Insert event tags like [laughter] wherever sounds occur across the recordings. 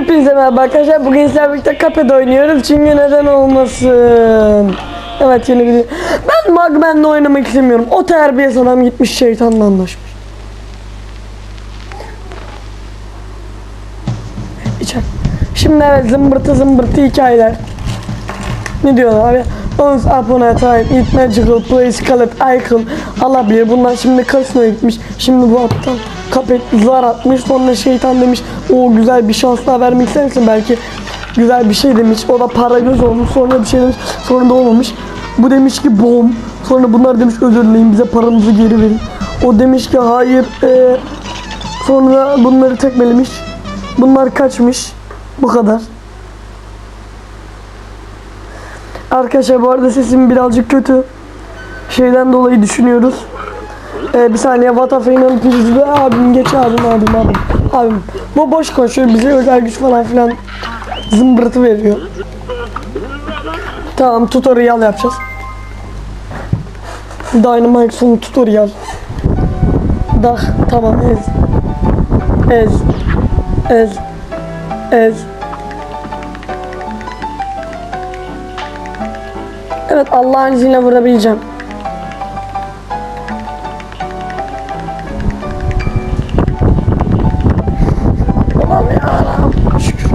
Hepinize merhaba arkadaşlar. Bugün sizlerle birlikte kafede oynuyoruz. Çünkü neden olmasın? Evet yeni video. Ben Magman'la oynamak istemiyorum. O terbiyesiz adam gitmiş şeytanla anlaşmış. İçer. Şimdi evet zımbırtı zımbırtı hikayeler. Ne diyorlar abi? Once upon a time it magical place called Icon alabilir. Bunlar şimdi kasinoya gitmiş. Şimdi bu aptal kapet zar atmış. Sonra şeytan demiş o güzel bir şans daha vermek ister misin? Belki güzel bir şey demiş. O da para göz olmuş. Sonra bir şey demiş. Sonra da olmamış. Bu demiş ki bom. Sonra bunlar demiş özür dileyin bize paramızı geri verin. O demiş ki hayır. eee, sonra bunları tekmelemiş. Bunlar kaçmış. Bu kadar. Arkadaşlar bu arada sesim birazcık kötü. Şeyden dolayı düşünüyoruz. Ee, bir saniye Vatafey'in pirizli abim geç abim abim abim. Abim bu boş konuşuyor bize özel güç falan filan zımbırtı veriyor. Tamam tutorial yapacağız. Dynamite sonu tutorial. Dah tamam ez. Ez. Ez. Ez. Evet Allah'ın izniyle vurabileceğim. Allah'ım yarabbim şükür.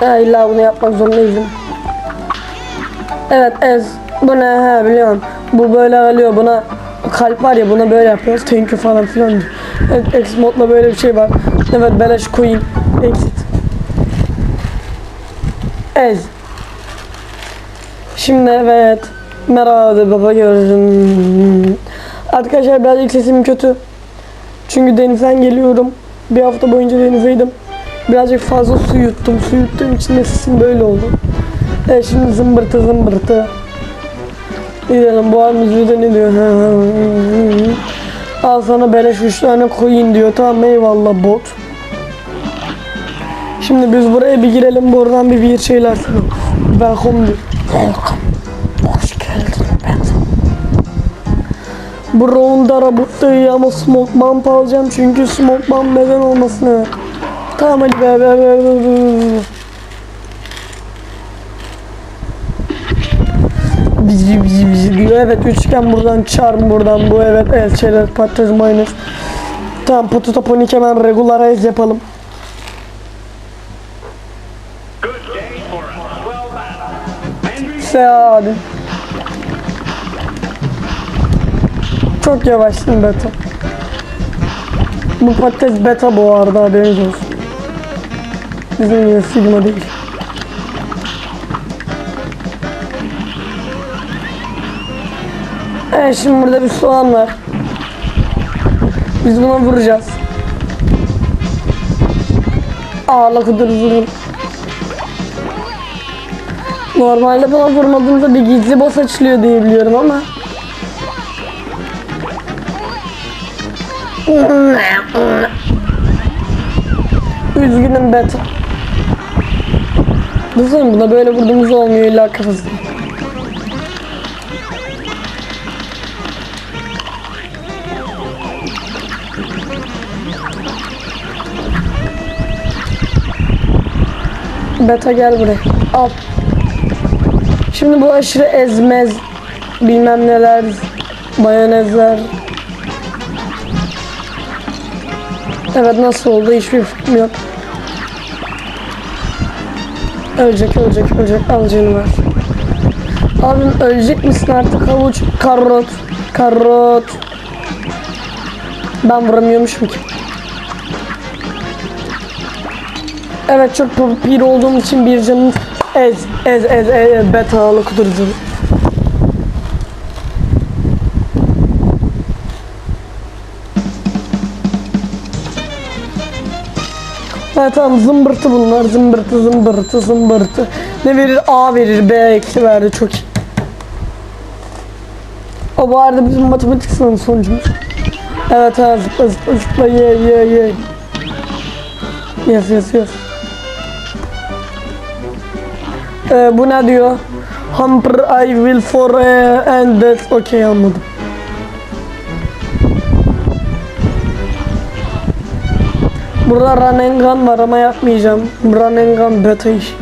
Ha, illa bunu yapmak zorundayım. Evet Ez. Bu ne he biliyorum. Bu böyle alıyor buna kalp var ya buna böyle yapıyoruz. Thank you falan filan. Evet X modla böyle bir şey var. Evet beleş coin. Exit. Ez. Şimdi evet. Merhaba baba gördüm. Arkadaşlar birazcık sesim kötü. Çünkü denizden geliyorum. Bir hafta boyunca denizdeydim. Birazcık fazla su yuttum. Su yuttuğum için de sesim böyle oldu. Evet şimdi zımbırtı zımbırtı. Gidelim bu müziği ne diyor? Al sana beleş 3 tane coin diyor. Tamam eyvallah bot. Şimdi biz buraya bir girelim. Buradan bir bir şeyler. Welcome diyor. Welcome. Hoş geldin ben. Bu round arabut değil ama smoke bomb alacağım çünkü smoke bomb neden olmasın. Tamam hadi be be be be be. Bizi bizi bizi. Evet üçgen buradan charm buradan bu evet el çerez patates mayonez. Tamam potato ponik hemen regularize yapalım. Hadi. Çok yavaşsın beta. Bu patates beta bu arada haberiniz olsun. Bizim gibi sigma değil. Evet şimdi burada bir soğan var. Biz buna vuracağız. Ağla kudur vurur. Normalde buna vurmadığımda bir gizli boss açılıyor diye biliyorum ama. Üzgünüm beta. Düşünün buna böyle vurduğumuz olmuyor illa kafasına. Beta gel buraya. Al. Şimdi bu aşırı ezmez bilmem neler mayonezler. Evet nasıl oldu hiçbir fikrim yok. Ölecek ölecek ölecek al canı var. Abim ölecek misin artık havuç karot karot. Ben vuramıyormuşum ki. Evet çok popüler olduğum için bir canım ez ez ez ez betalı kudurdu. Evet tamam zımbırtı bunlar zımbırtı zımbırtı zımbırtı. Ne verir A verir B eksi verdi çok iyi. O bu arada bizim matematik sınavı sonucumuz. Evet evet zıpla zıpla zıpla ye ye ye. Yes yes yes. Ee, bu ne diyor? Humper I will for uh, and that's okay anladım. Burada run and gun var ama yapmayacağım. Run and gun beta iş.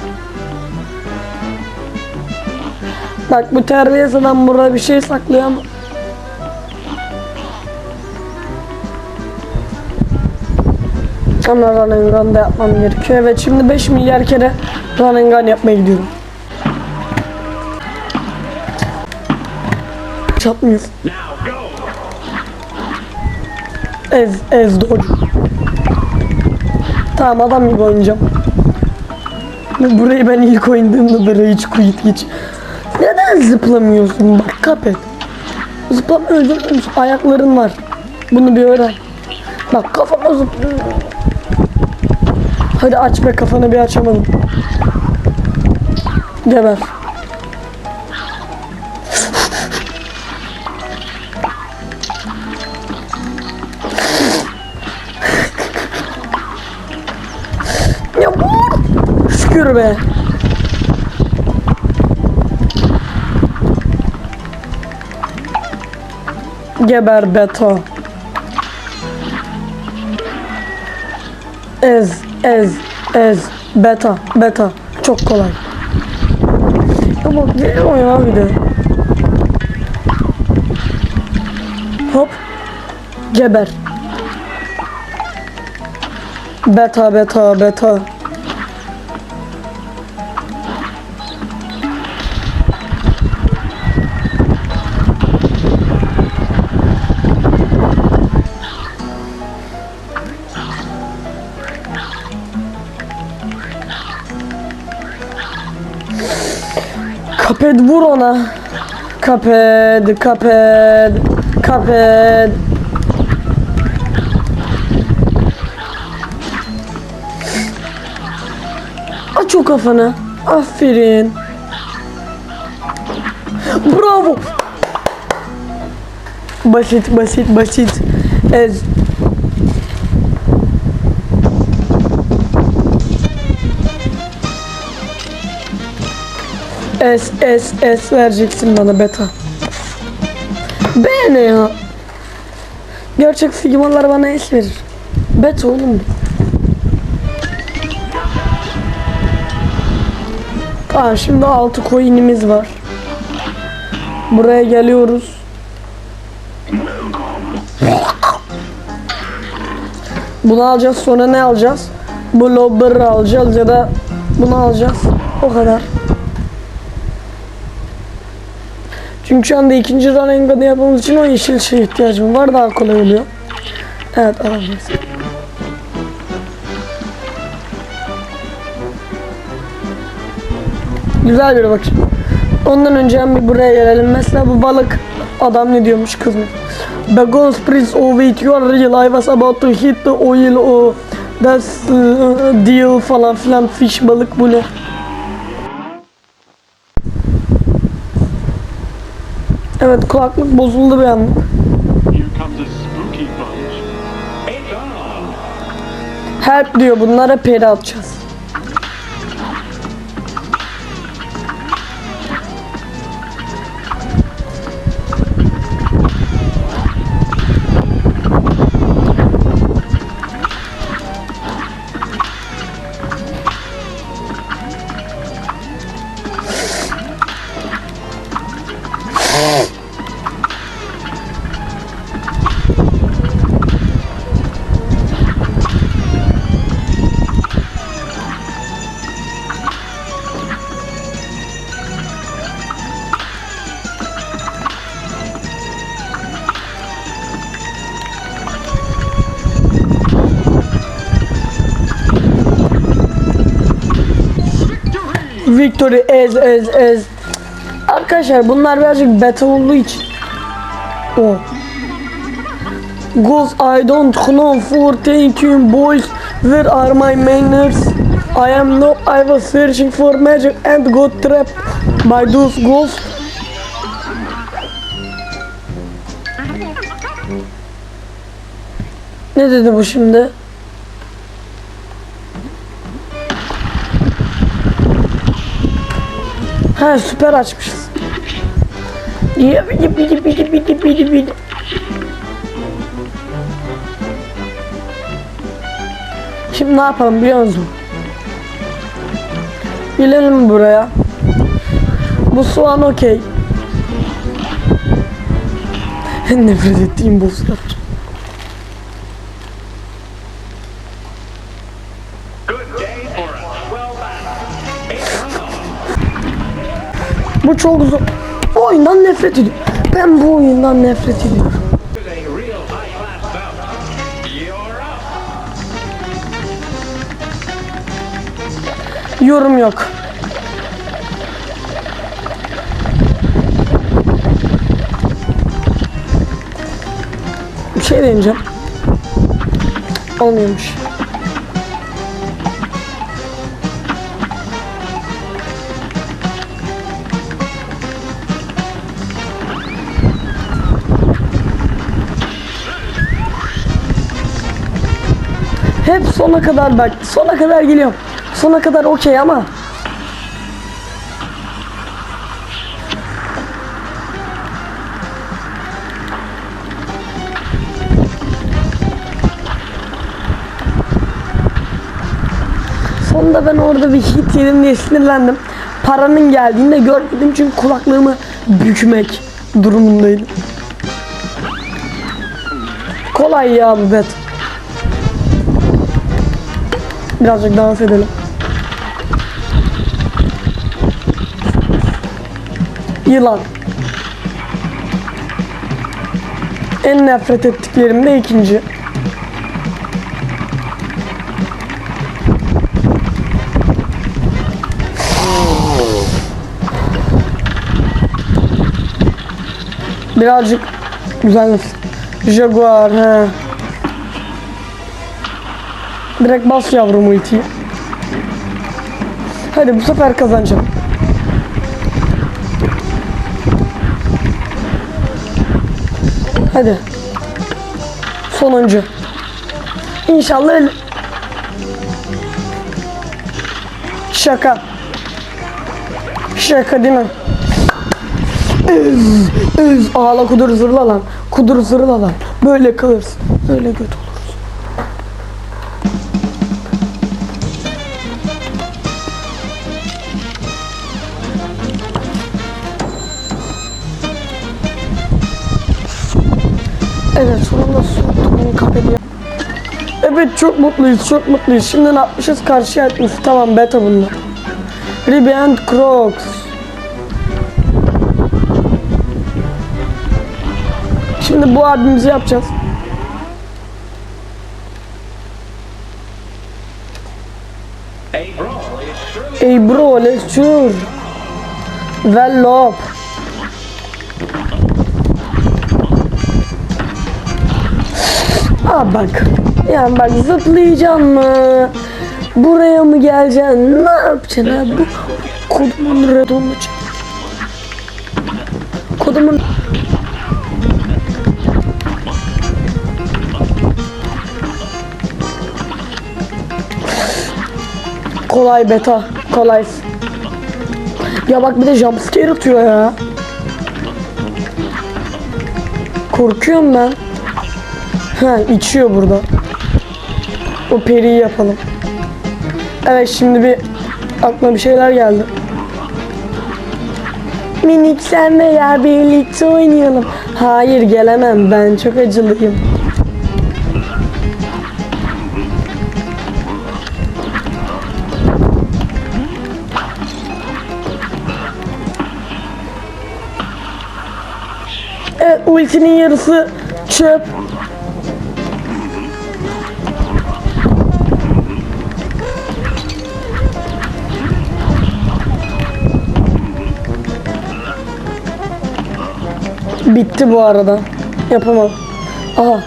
Bak bu terbiyesiz adam burada bir şey saklıyor ama Ama run and gun da yapmam gerekiyor. Evet şimdi 5 milyar kere run and gun yapmaya gidiyorum. Çatmıyor. Ez, ez dodge. Tamam adam gibi oynayacağım. Burayı ben ilk oynadığımda da rage quit geç. Neden zıplamıyorsun bak kapet. Zıplama? Ayakların var. Bunu bir öğren. Bak kafama zıplıyor. Hadi aç be kafanı bir açamadım. Geber. Ya vur! Şükür be. Geber beto. Ez, ez, ez. Beta, beta. Çok kolay. Ya bak geliyor ya bir de. Hop. Geber. Beta, beta, beta. Kaped vur ona. Kaped, kaped, kaped. Aç o kafanı. Aferin. Bravo. Basit, basit, basit. Ez. S S S vereceksin bana beta. B ne ya? Gerçek Sigmalar bana S verir. Beta oğlum. Tamam şimdi 6 coin'imiz var. Buraya geliyoruz. Bunu alacağız sonra ne alacağız? Bu alacağız ya da bunu alacağız. O kadar. Çünkü şu anda ikinci run engad'ı yapmamız için o yeşil şey ihtiyacım var. Daha kolay oluyor. Evet alacağız. Güzel bir bakış. Ondan önce hem bir buraya gelelim. Mesela bu balık adam ne diyormuş kız mı? The ghost prince oh wait you real I was about to hit the oil oh that's uh, deal falan filan fish balık bu ne? Evet kulaklık bozuldu bir anlık. Here comes a spooky bunch. It's on. Help diyor bunlara peri atacağız. Victory ez ez ez. Arkadaşlar bunlar birazcık beta olduğu için. O. Goes I don't know for thank you boys. Where are my manners? I am no I was searching for magic and got trapped by those ghosts. Ne dedi bu şimdi? Ha süper açmışız. Yipi yipi yipi yipi yipi yipi. Şimdi ne yapalım biliyor musun? Gelelim buraya. Bu soğan okey. [laughs] Nefret ettiğim. Good çok zor. Bu oyundan nefret ediyorum. Ben bu oyundan nefret ediyorum. Yorum yok. Bir şey deneyeceğim. Olmuyormuş. Sona kadar bak. Sona kadar geliyorum. Sona kadar okey ama Sonunda ben orada bir hit yedim diye sinirlendim. Paranın geldiğini de görmedim çünkü kulaklığımı bükmek durumundaydım. Kolay ya bu bet. Birazcık dans edelim. Yılan. En nefret ettiklerim de ikinci. Birazcık güzel. Jaguar he. Direkt bas yavrum ultiyi. Hadi bu sefer kazanacağım. Hadi. Sonuncu. İnşallah öyle. Şaka. Şaka değil mi? Üz, üz. Ağla kudur zırla lan. Kudur zırla lan. Böyle kalırsın. Böyle kötü Evet sonunda soktuğum kafede. Evet çok mutluyuz çok mutluyuz. Şimdi ne yapmışız karşıya etmiş. Tamam beta bunlar. Ribby and Crocs. Şimdi bu abimizi yapacağız. Ey bro let's sure. Vellop. Aa bak. Yani bak zıplayacaksın mı? Buraya mı geleceksin? Ne yapacaksın ha? Bu kodumun red olacak. Kodumun Kolay beta. Kolay. Ya bak bir de jumpscare atıyor ya. Korkuyorum ben. Ha içiyor burada. O periyi yapalım. Evet şimdi bir aklıma bir şeyler geldi. Minik sen veya birlikte oynayalım. Hayır gelemem ben çok acılıyım. Evet ultinin yarısı çöp. Bitti bu arada. Yapamam. Aha.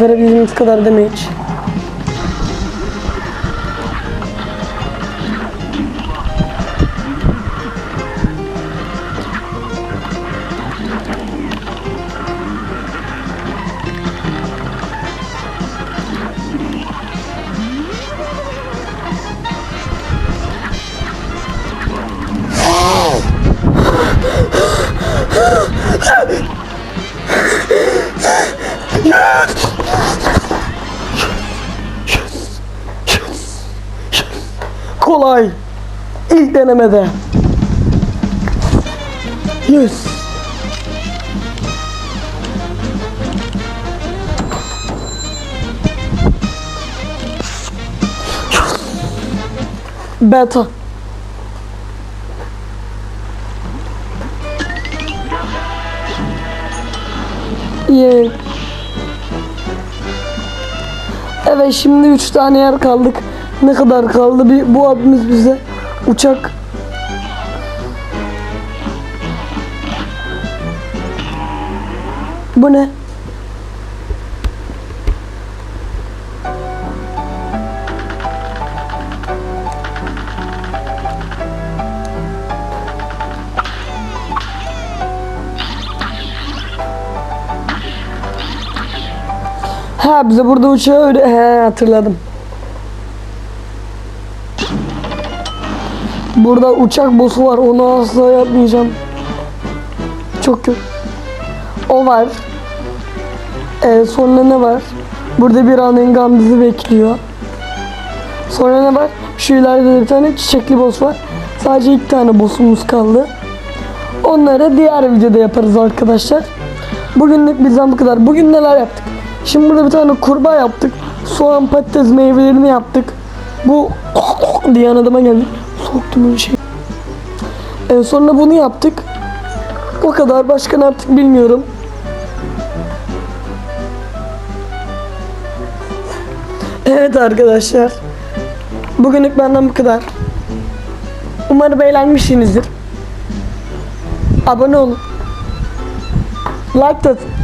Verebildiğimiz kadar damage. Denemede. Yes. Beta. Yay. Evet şimdi 3 tane yer kaldık. Ne kadar kaldı? Bir, bu abimiz bize uçak Bu ne? Ha bize burada uçağı öyle he hatırladım. Burada uçak boss'u var. Onu asla yapmayacağım. Çok kötü. O var. Ee, sonra ne var? Burada bir Anengan bizi bekliyor. Sonra ne var? Şu ileride de bir tane çiçekli boss var. Sadece iki tane boss'umuz kaldı. Onları diğer videoda yaparız arkadaşlar. Bugünlük bizden bu kadar. Bugün neler yaptık? Şimdi burada bir tane kurbağa yaptık. Soğan patates meyvelerini yaptık. Bu [laughs] diye adıma geldi. Soktum öyle şey. Ee, sonra bunu yaptık. O kadar. Başka ne yaptık bilmiyorum. Evet arkadaşlar. Bugünlük benden bu kadar. Umarım eğlenmişsinizdir. Abone olun. Like atın.